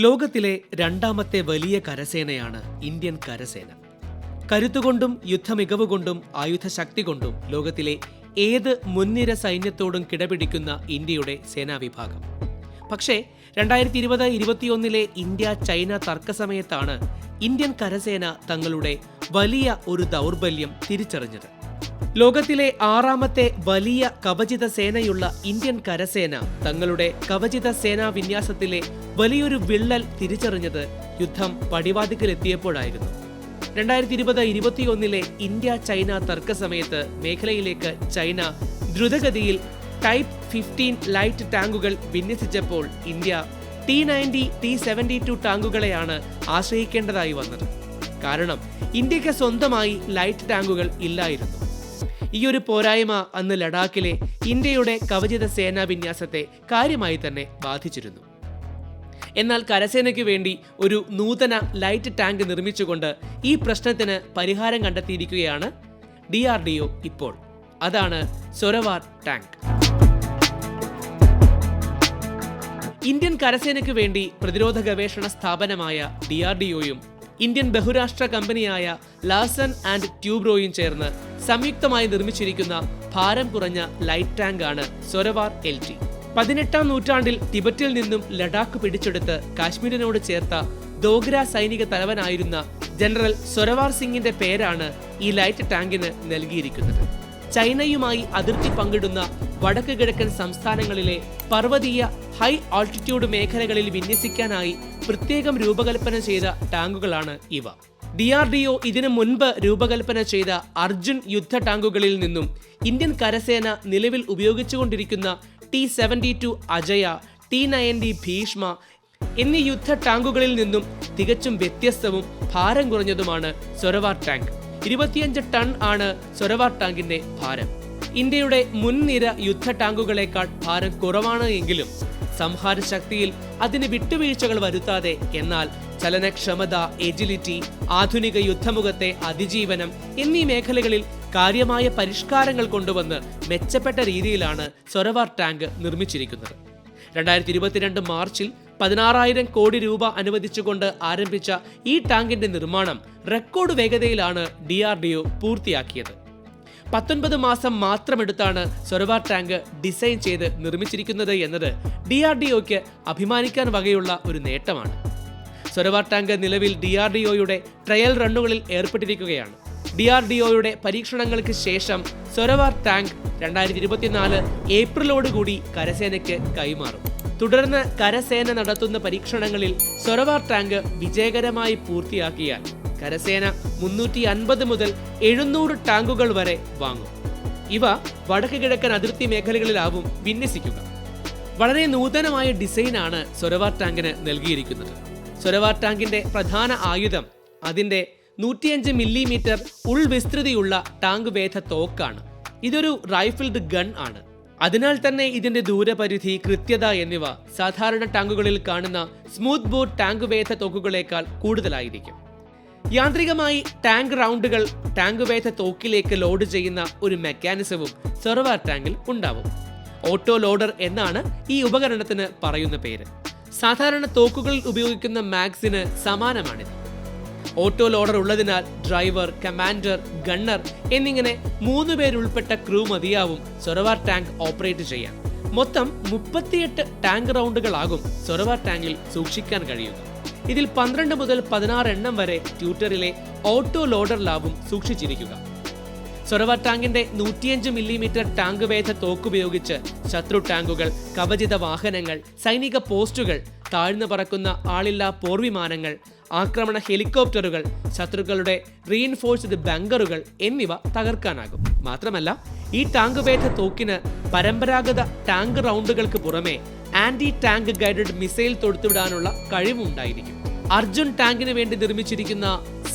ലോകത്തിലെ രണ്ടാമത്തെ വലിയ കരസേനയാണ് ഇന്ത്യൻ കരസേന. കരുത്തുകൊണ്ടും യുദ്ധമികവ് കൊണ്ടും ആയുധശക്തി കൊണ്ടും ലോകത്തിലെ ഏത് മുൻനിര സൈന്യത്തോടും കിടപിടിക്കുന്ന ഇന്ത്യയുടെ സേനാവിഭാഗം. പക്ഷേ രണ്ടായിരത്തി ഇരുപത് ഇരുപത്തിയൊന്നിലെ ഇന്ത്യ ചൈന തർക്കസമയത്താണ് ഇന്ത്യൻ കരസേന തങ്ങളുടെ വലിയ ഒരു ദൗർബല്യം തിരിച്ചറിഞ്ഞത്. ലോകത്തിലെ ആറാമത്തെ വലിയ കവചിത സേനയുള്ള ഇന്ത്യൻ കരസേന തങ്ങളുടെ കവചിത സേനാ വിന്യാസത്തിലെ വലിയൊരു വിള്ളൽ തിരിച്ചറിഞ്ഞത് യുദ്ധം പടിവാതിക്കലെത്തിയപ്പോഴായിരുന്നു. രണ്ടായിരത്തി ഇരുപത് ഇരുപത്തിയൊന്നിലെ ഇന്ത്യ ചൈന തർക്ക സമയത്ത് മേഖലയിലേക്ക് ചൈന ദ്രുതഗതിയിൽ ടൈപ്പ് ഫിഫ്റ്റീൻ ലൈറ്റ് ടാങ്കുകൾ വിന്യസിച്ചപ്പോൾ India T ninety T seventy two ടാങ്കുകളെയാണ് ആശ്രയിക്കേണ്ടതായി വന്നത്. കാരണം ഇന്ത്യയ്ക്ക് സ്വന്തമായി ലൈറ്റ് ടാങ്കുകൾ ഇല്ലായിരുന്നു. ഈ ഒരു പോരായ്മ അന്ന് ലഡാക്കിലെ ഇന്ത്യയുടെ കവചിത സേനാ വിന്യാസത്തെ കാര്യമായി തന്നെ ബാധിച്ചിരുന്നു. എന്നാൽ കരസേനയ്ക്ക് വേണ്ടി ഒരു നൂതന ലൈറ്റ് ടാങ്ക് നിർമ്മിച്ചുകൊണ്ട് ഈ പ്രശ്നത്തിന് പരിഹാരം കണ്ടെത്തിയിരിക്കുകയാണ് ഡി ആർ ഡി ഒ ഇപ്പോൾ. അതാണ് സൊരവാർ ടാങ്ക്. ഇന്ത്യൻ കരസേനയ്ക്ക് വേണ്ടി പ്രതിരോധ ഗവേഷണ സ്ഥാപനമായ ഡി ആർ ഡി ഒയും ഇന്ത്യൻ ബഹുരാഷ്ട്ര കമ്പനിയായ ലാസൺ ആൻഡ് ട്യൂബ്രോയും ചേർന്ന് സംയുക്തമായി നിർമ്മിച്ചിരിക്കുന്ന ഭാരം കുറഞ്ഞ ലൈറ്റ് ടാങ്ക് ആണ് സൊരവാർ എൽ ടി. പതിനെട്ടാം നൂറ്റാണ്ടിൽ ടിബറ്റിൽ നിന്നും ലഡാക്ക് പിടിച്ചെടുത്ത് കാശ്മീരിനോട് ചേർത്ത ദോഗ്ര സൈനിക തലവനായിരുന്ന ജനറൽ സൊരവാർ സിംഗിന്റെ പേരാണ് ഈ ലൈറ്റ് ടാങ്കിന് നൽകിയിരിക്കുന്നത്. ചൈനയുമായി അതിർത്തി പങ്കിടുന്ന വടക്ക് കിഴക്കൻ സംസ്ഥാനങ്ങളിലെ പർവതീയ ഹൈ ആൾട്ടിറ്റ്യൂഡ് മേഖലകളിൽ വിന്യസിക്കാനായി പ്രത്യേകം രൂപകൽപ്പന ചെയ്ത ടാങ്കുകളാണ് ഇവ. ഡി ആർ ഡി ഒ ഇതിനു മുൻപ് രൂപകൽപ്പന ചെയ്ത അർജുൻ യുദ്ധ ടാങ്കുകളിൽ നിന്നും ഇന്ത്യൻ കരസേന നിലവിൽ ഉപയോഗിച്ചുകൊണ്ടിരിക്കുന്ന T seventy two Ajeya T ninety Bhishma എന്നീ യുദ്ധ ടാങ്കുകളിൽ നിന്നും തികച്ചും വ്യത്യസ്തവും ഭാരം കുറഞ്ഞതുമാണ് സൊരവാർ ടാങ്ക്. ഇരുപത്തിയഞ്ച് ടൺ ആണ് സൊരവാർ ടാങ്കിന്റെ ഭാരം. ഇന്ത്യയുടെ മുൻനിര യുദ്ധ ടാങ്കുകളെക്കാൾ ഭാരം കുറവാണ് എങ്കിലും സംഹാര ശക്തിയിൽ അതിന് വിട്ടുവീഴ്ചകൾ വരുത്താതെ എന്നാൽ ചലനക്ഷമത എജിലിറ്റി ആധുനിക യുദ്ധമുഖത്തെ അതിജീവനം എന്നീ മേഖലകളിൽ കാര്യമായ പരിഷ്കാരങ്ങൾ കൊണ്ടുവന്ന് മെച്ചപ്പെട്ട രീതിയിലാണ് സൊരവാർ ടാങ്ക് നിർമ്മിച്ചിരിക്കുന്നത്. രണ്ടായിരത്തി ഇരുപത്തിരണ്ട് മാർച്ചിൽ പതിനാറായിരം കോടി രൂപ അനുവദിച്ചുകൊണ്ട് ആരംഭിച്ച ഈ ടാങ്കിന്റെ നിർമ്മാണം റെക്കോർഡ് വേഗതയിലാണ് ഡി ആർ ഡി ഒ പൂർത്തിയാക്കിയത്. പത്തൊൻപത് മാസം മാത്രമെടുത്താണ് സൊരവാർ ടാങ്ക് ഡിസൈൻ ചെയ്ത് നിർമ്മിച്ചിരിക്കുന്നത് എന്നത് ഡി ആർ ഡി ഒക്ക് അഭിമാനിക്കാൻ വകയുള്ള ഒരു നേട്ടമാണ്. സൊരവാർ ടാങ്ക് നിലവിൽ ഡി ആർ ഡി ഒയുടെ ട്രയൽ റണ്ണുകളിൽ ഏർപ്പെട്ടിരിക്കുകയാണ്. ഡി ആർ ഡി ഒയുടെ പരീക്ഷണങ്ങൾക്ക് ശേഷം സൊരവാർ ടാങ്ക് രണ്ടായിരത്തി ഇരുപത്തിനാല് ഏപ്രിലോടുകൂടി കരസേനയ്ക്ക് കൈമാറും. തുടർന്ന് കരസേന നടത്തുന്ന പരീക്ഷണങ്ങളിൽ സൊറവാർ ടാങ്ക് വിജയകരമായി പൂർത്തിയാക്കിയാൽ കരസേന മുന്നൂറ്റി അൻപത് മുതൽ എഴുന്നൂറ് ടാങ്കുകൾ വരെ വാങ്ങും. ഇവ വടക്ക് കിഴക്കൻ അതിർത്തി മേഖലകളിലാവും വിന്യസിക്കുക. വളരെ നൂതനമായ ഡിസൈനാണ് സൊരവാർ ടാങ്കിന് നൽകിയിരിക്കുന്നത്. സൊരവാർ ടാങ്കിന്റെ പ്രധാന ആയുധം അതിന്റെ നൂറ്റിയഞ്ച് മില്ലിമീറ്റർ ഉൾവിസ്തൃതിയുള്ള ടാങ്ക് വേധ തോക്കാണ്. ഇതൊരു റൈഫിൾഡ് ഗൺ ആണ്. അതിനാൽ തന്നെ ഇതിന്റെ ദൂരപരിധി കൃത്യത എന്നിവ സാധാരണ ടാങ്കുകളിൽ കാണുന്ന സ്മൂത്ത് ബോട്ട് ടാങ്ക് വേധ തോക്കുകളേക്കാൾ കൂടുതലായിരിക്കും. യാന്ത്രികമായി ടാങ്ക് റൗണ്ടുകൾ ടാങ്ക് വേധ തോക്കിലേക്ക് ലോഡ് ചെയ്യുന്ന ഒരു മെക്കാനിസവും സെർവാർ ടാങ്കിൽ ഉണ്ടാവും. ഓട്ടോ ലോഡർ എന്നാണ് ഈ ഉപകരണത്തിന് പറയുന്ന പേര്. സാധാരണ തോക്കുകളിൽ ഉപയോഗിക്കുന്ന മാഗ്സിന് സമാനമാണിത്. ഓട്ടോ ലോഡർ ഉള്ളതിനാൽ ഡ്രൈവർ കമാൻഡർ ഗണ്ണർ എന്നിങ്ങനെ മൂന്ന് പേരുൾപ്പെട്ട ക്രൂ മതിയാവും സൊറവാർ ടാങ്ക് ഓപ്പറേറ്റ് ചെയ്യാൻ. മൊത്തം മുപ്പത്തിയെട്ട് ടാങ്ക് റൗണ്ടുകളാകും സൊറവാർ ടാങ്കിൽ സൂക്ഷിക്കാൻ കഴിയുക. ഇതിൽ പന്ത്രണ്ട് മുതൽ പതിനാറ് എണ്ണം വരെ ട്യൂട്ടറിലെ ഓട്ടോ ലോഡറിലാവും സൂക്ഷിച്ചിരിക്കുക. സൊറവ ടാങ്കിന്റെ നൂറ്റിയഞ്ച് മില്ലിമീറ്റർ ടാങ്ക് വേധ തോക്കുപയോഗിച്ച് ശത്രു ടാങ്കുകൾ കവചിത വാഹനങ്ങൾ സൈനിക പോസ്റ്റുകൾ താഴ്ന്നു പറക്കുന്ന ആളില്ലാ പോർവിമാനങ്ങൾ ആക്രമണ ഹെലികോപ്റ്ററുകൾ ശത്രുക്കളുടെ റീഇൻഫോഴ്സ്ഡ് ബങ്കറുകൾ എന്നിവ തകർക്കാനാകും. മാത്രമല്ല ഈ ടാങ്ക് വേധ തോക്കിന് പരമ്പരാഗത ടാങ്ക് റൗണ്ടുകൾക്ക് പുറമെ ആന്റി ടാങ്ക് ഗൈഡഡ് മിസൈൽ തൊടുത്തുവിടാനുള്ള കഴിവുണ്ടായിരിക്കും അർജുൻ ടാങ്കിന് വേണ്ടി നിർമ്മിച്ചിരിക്കുന്ന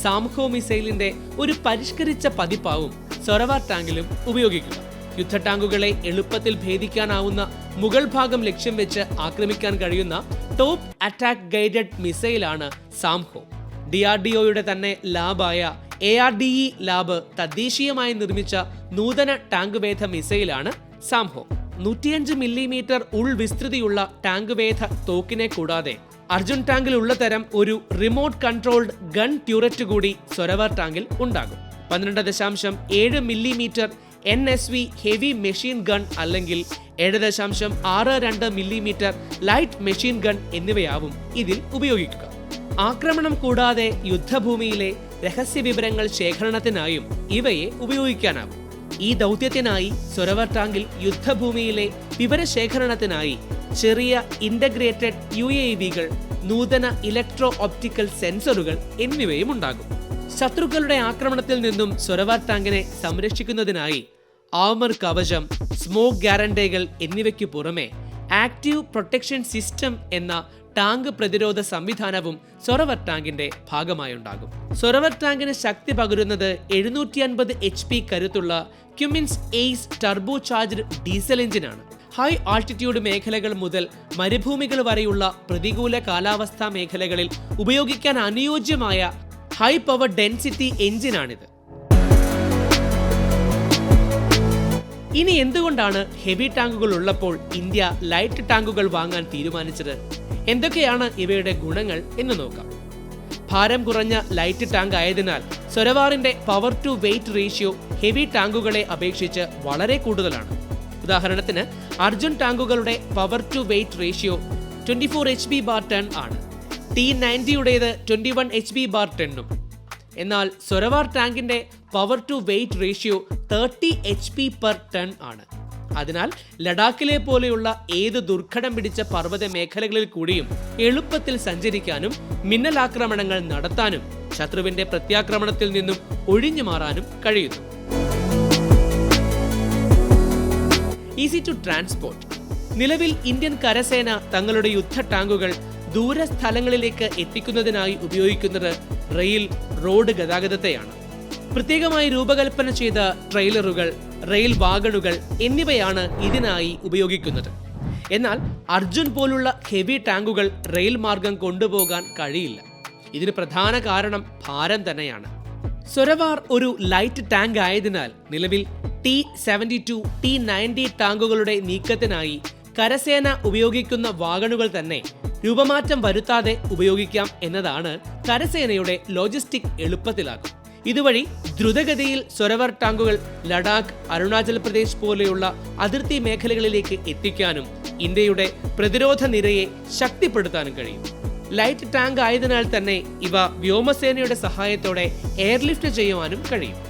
സാംഹോ മിസൈലിന്റെ ഒരു പരിഷ്കരിച്ച പതിപ്പാവും സൊറവാർ ടാങ്കിലും ഉപയോഗിക്കുക. യുദ്ധ ടാങ്കുകളെ എളുപ്പത്തിൽ ഭേദിക്കാനാവുന്ന മുഗൾ ഭാഗം ലക്ഷ്യം വെച്ച് ആക്രമിക്കാൻ കഴിയുന്ന ടോപ്പ് അറ്റാക്ക് ഗൈഡഡ് മിസൈലാണ് സാംഹോ. ഡി ആർ ഡി ഒയുടെ തന്നെ ലാബായ A R D E lab തദ്ദേശീയമായി നിർമ്മിച്ച നൂതന ടാങ്ക് വേധ മിസൈലാണ് സാംഹോ. നൂറ്റിയഞ്ച് മില്ലിമീറ്റർ ഉൾവിസ്തൃതിയുള്ള ടാങ്ക് വേധ തോക്കിനെ കൂടാതെ അർജുൻ ടാങ്കിൽ ഉള്ള തരം ഒരു റിമോട്ട് കൺട്രോൾഡ് ഗൺ ട്യൂററ്റ് കൂടി സൊരവർ ടാങ്കിൽ ഉണ്ടാകും. പന്ത്രണ്ട് ദശാംശം ഏഴ് millimetre N S V heavy machine gun അല്ലെങ്കിൽ ഏഴ് ദശാംശം ആറ് രണ്ട് മില്ലിമീറ്റർ ലൈറ്റ് മെഷീൻ ഗൺ എന്നിവയാവും ഇതിൽ ഉപയോഗിക്കുക. ആക്രമണം കൂടാതെ യുദ്ധഭൂമിയിലെ രഹസ്യ വിവരങ്ങൾ ശേഖരണത്തിനായും ഇവയെ ഉപയോഗിക്കാനാകും ഈ ദൗത്യത്തിനായി സൊരവർ ടാങ്കിൽ യുദ്ധഭൂമിയിലെ വിവരശേഖരണത്തിനായി ചെറിയ ഇന്റഗ്രേറ്റഡ് യു എ വികൾ നൂതന ഇലക്ട്രോ ഓപ്റ്റിക്കൽ സെൻസറുകൾ എന്നിവയും ഉണ്ടാകും. ശത്രുക്കളുടെ ആക്രമണത്തിൽ നിന്നും സൊരവാർ ടാങ്കിനെ സംരക്ഷിക്കുന്നതിനായി ആമർ കവചം സ്മോക്ക് ഗ്യാരണ്ടേകൾ എന്നിവയ്ക്ക് പുറമെ ആക്റ്റീവ് പ്രൊട്ടക്ഷൻ സിസ്റ്റം എന്ന ടാങ്ക് പ്രതിരോധ സംവിധാനവും സൊറവർ ടാങ്കിന്റെ ഭാഗമായുണ്ടാകും. സൊറവർ ടാങ്കിന് ശക്തി പകരുന്നത് എഴുന്നൂറ്റി അൻപത് എച്ച് പി കരുത്തുള്ള Cummins ace turbo charged diesel എഞ്ചിനാണ്. ഹൈ ആൾട്ടിറ്റ്യൂഡ് മേഖലകൾ മുതൽ മരുഭൂമികൾ വരെയുള്ള പ്രതികൂല കാലാവസ്ഥാ മേഖലകളിൽ ഉപയോഗിക്കാൻ അനുയോജ്യമായ ഹൈ പവർ ഡെൻസിറ്റി എഞ്ചിനാണിത് ഇനി എന്തുകൊണ്ടാണ് ഹെവി ടാങ്കുകൾ ഉള്ളപ്പോൾ ഇന്ത്യ ലൈറ്റ് ടാങ്കുകൾ വാങ്ങാൻ തീരുമാനിച്ചത്? എന്തൊക്കെയാണ് ഇവയുടെ ഗുണങ്ങൾ എന്ന് നോക്കാം. ഭാരം കുറഞ്ഞ ലൈറ്റ് ടാങ്ക് ആയതിനാൽ സൊരവാറിന്റെ power to weight ratio heavy ടാങ്കുകളെ അപേക്ഷിച്ച് വളരെ കൂടുതലാണ്. ഉദാഹരണത്തിന് Arjun ടാങ്കുകളുടെ power to weight ratio twenty four H B bar ton ആണ്. T നയന്റിയുടേത് twenty one H B bar ടെന്നും എന്നാൽ സൊരവാർ ടാങ്കിന്റെ power to weight ratio thirty H P per ton ആണ്. അതിനാൽ ലഡാക്കിലെ പോലെയുള്ള ഏത് ദുർഘടം പിടിച്ച പർവത മേഖലകളിൽ കൂടിയും എളുപ്പത്തിൽ സഞ്ചരിക്കാനും മിന്നലാക്രമണങ്ങൾ നടത്താനും ശത്രുവിന്റെ പ്രത്യാക്രമണത്തിൽ നിന്നും ഒഴിഞ്ഞു മാറാനും കഴിയുന്നു. ഈസി ടു ട്രാൻസ്പോർട്ട് നിലവിൽ ഇന്ത്യൻ കരസേന തങ്ങളുടെ യുദ്ധ ടാങ്കുകൾ ദൂരസ്ഥലങ്ങളിലേക്ക് എത്തിക്കുന്നതിനായി ഉപയോഗിക്കുന്നത് റെയിൽ റോഡ് ഗതാഗതത്തെയാണ്. പ്രത്യേകമായി രൂപകൽപ്പന ചെയ്ത ട്രെയിലറുകൾ റെയിൽ വാഗണുകൾ എന്നിവയാണ് ഇതിനായി ഉപയോഗിക്കുന്നത്. എന്നാൽ അർജുൻ പോലുള്ള ഹെവി ടാങ്കുകൾ റെയിൽ മാർഗം കൊണ്ടുപോകാൻ കഴിയില്ല. ഇതിന് പ്രധാന കാരണം ഭാരം തന്നെയാണ്. സൊരവാർ ഒരു ലൈറ്റ് ടാങ്ക് ആയതിനാൽ നിലവിൽ T seventy two T ninety ടാങ്കുകളുടെ നീക്കത്തിനായി കരസേന ഉപയോഗിക്കുന്ന വാഗണുകൾ തന്നെ രൂപമാറ്റം വരുത്താതെ ഉപയോഗിക്കാം എന്നതാണ് കരസേനയുടെ ലോജിസ്റ്റിക് എളുപ്പത്തിലാക്കും. ഇതുവഴി ദ്രുതഗതിയിൽ സ്വരവർ ടാങ്കുകൾ ലഡാക്ക് അരുണാചൽ പ്രദേശ് പോലെയുള്ള അതിർത്തി മേഖലകളിലേക്ക് എത്തിക്കാനും ഇന്ത്യയുടെ പ്രതിരോധ നിരയെ ശക്തിപ്പെടുത്താനും കഴിയും. ലൈറ്റ് ടാങ്ക് ആയതിനാൽ തന്നെ ഇവ വ്യോമസേനയുടെ സഹായത്തോടെ എയർലിഫ്റ്റ് ചെയ്യുവാനും കഴിയും.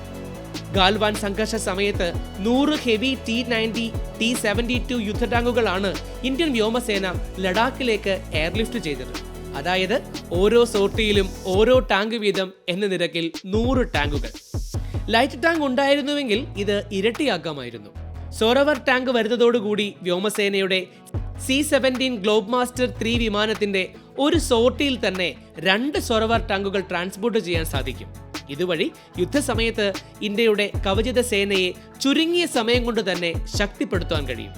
ഗാൽവാൻ സംഘർഷ സമയത്ത് നൂറ് heavy T ninety T seventy two യുദ്ധ ടാങ്കുകളാണ് ഇന്ത്യൻ വ്യോമസേന ലഡാക്കിലേക്ക് എയർലിഫ്റ്റ് ചെയ്തത്. അതായത് ഓരോ സോർട്ടിയിലും ഓരോ ടാങ്ക് വീതം എന്ന നിരക്കിൽ നൂറ് ടാങ്കുകൾ. ലൈറ്റ് ടാങ്ക് ഉണ്ടായിരുന്നുവെങ്കിൽ ഇത് ഇരട്ടിയാക്കാമായിരുന്നു. സോറവർ ടാങ്ക് വരുന്നതോടുകൂടി വ്യോമസേനയുടെ C seventeen globemaster three വിമാനത്തിന്റെ ഒരു സോർട്ടിയിൽ തന്നെ രണ്ട് സൊറവർ ടാങ്കുകൾ ട്രാൻസ്പോർട്ട് ചെയ്യാൻ സാധിക്കും. ഇതുവഴി യുദ്ധസമയത്ത് ഇന്ത്യയുടെ കവചിത സേനയെ ചുരുങ്ങിയ സമയം കൊണ്ട് തന്നെ ശക്തിപ്പെടുത്താൻ കഴിയും.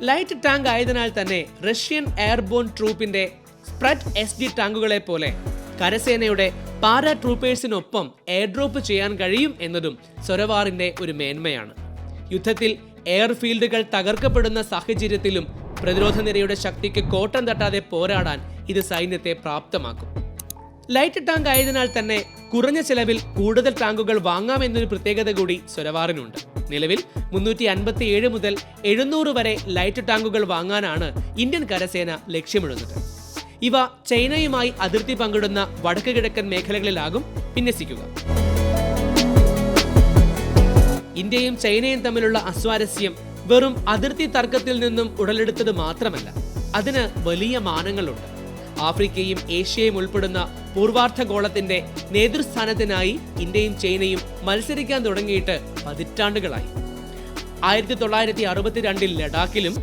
ലൈറ്റ് ടാങ്ക് ആയതിനാൽ തന്നെ റഷ്യൻ എയർബോൺ ട്രൂപ്പിന്റെ സ്പ്രെഡ് എസ് ഡി ടാങ്കുകളെ പോലെ കരസേനയുടെ പാരാ ട്രൂപ്പേഴ്സിനൊപ്പം എയർഡ്രോപ്പ് ചെയ്യാൻ കഴിയും എന്നതും സൊരവാറിന്റെ ഒരു മേന്മയാണ്. യുദ്ധത്തിൽ എയർഫീൽഡുകൾ തകർക്കപ്പെടുന്ന സാഹചര്യത്തിലും പ്രതിരോധ നിരയുടെ ശക്തിക്ക് കോട്ടം തട്ടാതെ പോരാടാൻ ഇത് സൈന്യത്തെ പ്രാപ്തമാക്കും. ലൈറ്റ് ടാങ്ക് ആയതിനാൽ തന്നെ കുറഞ്ഞ ചെലവിൽ കൂടുതൽ ടാങ്കുകൾ വാങ്ങാമെന്നൊരു പ്രത്യേകത കൂടി സൊരവാറിനുണ്ട്. നിലവിൽ മുന്നൂറ്റി അൻപത്തി ഏഴ് മുതൽ എഴുന്നൂറ് വരെ ലൈറ്റ് ടാങ്കുകൾ വാങ്ങാനാണ് ഇന്ത്യൻ കരസേന ലക്ഷ്യമിടുന്നത്. ഇവ ചൈനയുമായി അതിർത്തി പങ്കിടുന്ന വടക്ക് കിഴക്കൻ മേഖലകളിലാകും വിന്യസിക്കുക. ഇന്ത്യയും ചൈനയും തമ്മിലുള്ള അസ്വാരസ്യം വെറും അതിർത്തി തർക്കത്തിൽ നിന്നും ഉടലെടുത്തത് മാത്രമല്ല അതിന് വലിയ മാനങ്ങളുണ്ട്. ആഫ്രിക്കയും ഏഷ്യയും ഉൾപ്പെടുന്ന പൂർവാർദ്ധഗോളത്തിന്റെ നേതൃസ്ഥാനത്തിനായി ഇന്ത്യയും ചൈനയും മത്സരിക്കാൻ തുടങ്ങിയിട്ട് പതിറ്റാണ്ടുകളായി. ആയിരത്തി തൊള്ളായിരത്തി അറുപത്തിരണ്ടിൽ ലഡാക്കിലും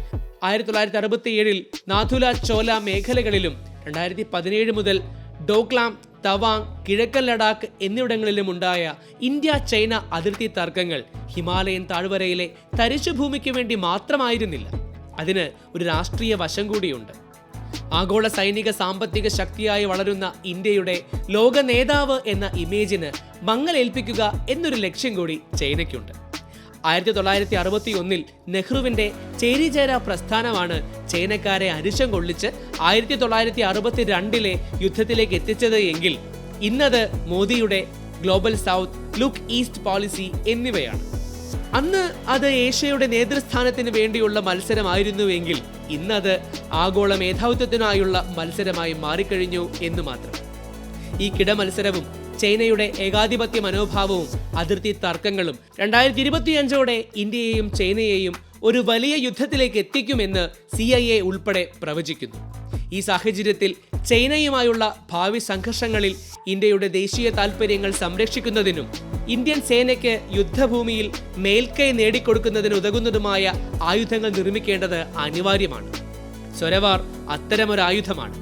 ആയിരത്തി തൊള്ളായിരത്തി അറുപത്തി ഏഴിൽ നാഥുല ചോല മേഖലകളിലും രണ്ടായിരത്തി പതിനേഴ് മുതൽ ഡോക്ലാം തവാങ് കിഴക്കൻ ലഡാക്ക് എന്നിവിടങ്ങളിലും ഉണ്ടായ ഇന്ത്യ ചൈന അതിർത്തി തർക്കങ്ങൾ ഹിമാലയൻ താഴ്വരയിലെ തരിശുഭൂമിക്ക് വേണ്ടി മാത്രമായിരുന്നില്ല. അതിന് ഒരു രാഷ്ട്രീയ വശം കൂടിയുണ്ട്. ആഗോള സൈനിക സാമ്പത്തിക ശക്തിയായി വളരുന്ന ഇന്ത്യയുടെ ലോക നേതാവ് എന്ന ഇമേജിന് മങ്ങലേൽപ്പിക്കുക എന്നൊരു ലക്ഷ്യം കൂടി ചൈനയ്ക്കുണ്ട്. ആയിരത്തി തൊള്ളായിരത്തി അറുപത്തി ഒന്നിൽ നെഹ്റുവിന്റെ ചേരിചേര പ്രസ്ഥാനമാണ് ചൈനക്കാരെ അരിശം കൊള്ളിച്ച് ആയിരത്തി തൊള്ളായിരത്തി അറുപത്തി രണ്ടിലെ യുദ്ധത്തിലേക്ക് എത്തിച്ചത് എങ്കിൽ ഇന്നത് മോദിയുടെ global south look east policy എന്നിവയാണ്. അന്ന് അത് ഏഷ്യയുടെ നേതൃസ്ഥാനത്തിന് വേണ്ടിയുള്ള മത്സരമായിരുന്നുവെങ്കിൽ ഇന്നത് ആഗോള മേധാവിത്വത്തിനായുള്ള മത്സരമായി മാറിക്കഴിഞ്ഞു എന്ന് മാത്രം. ഈ കിടമത്സരവും ചൈനയുടെ ഏകാധിപത്യ മനോഭാവവും അതിർത്തി തർക്കങ്ങളും രണ്ടായിരത്തി ഇരുപത്തിയഞ്ചോടെ ഇന്ത്യയെയും ചൈനയെയും ഒരു വലിയ യുദ്ധത്തിലേക്ക് എത്തിക്കുമെന്ന് സി ഐ എ ഉൾപ്പെടെ പ്രവചിക്കുന്നു. ഈ സാഹചര്യത്തിൽ ചൈനയുമായുള്ള ഭാവി സംഘർഷങ്ങളിൽ ഇന്ത്യയുടെ ദേശീയ താൽപ്പര്യങ്ങൾ സംരക്ഷിക്കുന്നതിനും ഇന്ത്യൻ സേനയ്ക്ക് യുദ്ധഭൂമിയിൽ മേൽക്കൈ നേടിക്കൊടുക്കുന്നതിന് ഉതകുന്നതുമായ ആയുധങ്ങൾ നിർമ്മിക്കേണ്ടത് അനിവാര്യമാണ്. സ്വരവാർ അത്തരമൊരായുധമാണ്.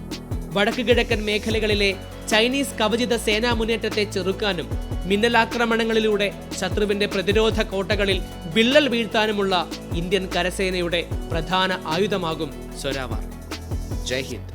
വടക്കു കിഴക്കൻ മേഖലകളിലെ ചൈനീസ് കവചിത സേനാ മുന്നേറ്റത്തെ ചെറുക്കാനും മിന്നലാക്രമണങ്ങളിലൂടെ ശത്രുവിന്റെ പ്രതിരോധ കോട്ടകളിൽ വിള്ളൽ വീഴ്ത്താനുമുള്ള ഇന്ത്യൻ കരസേനയുടെ പ്രധാന ആയുധമാകും സ്വരാവാർ ജയ് ഹിന്ദ്.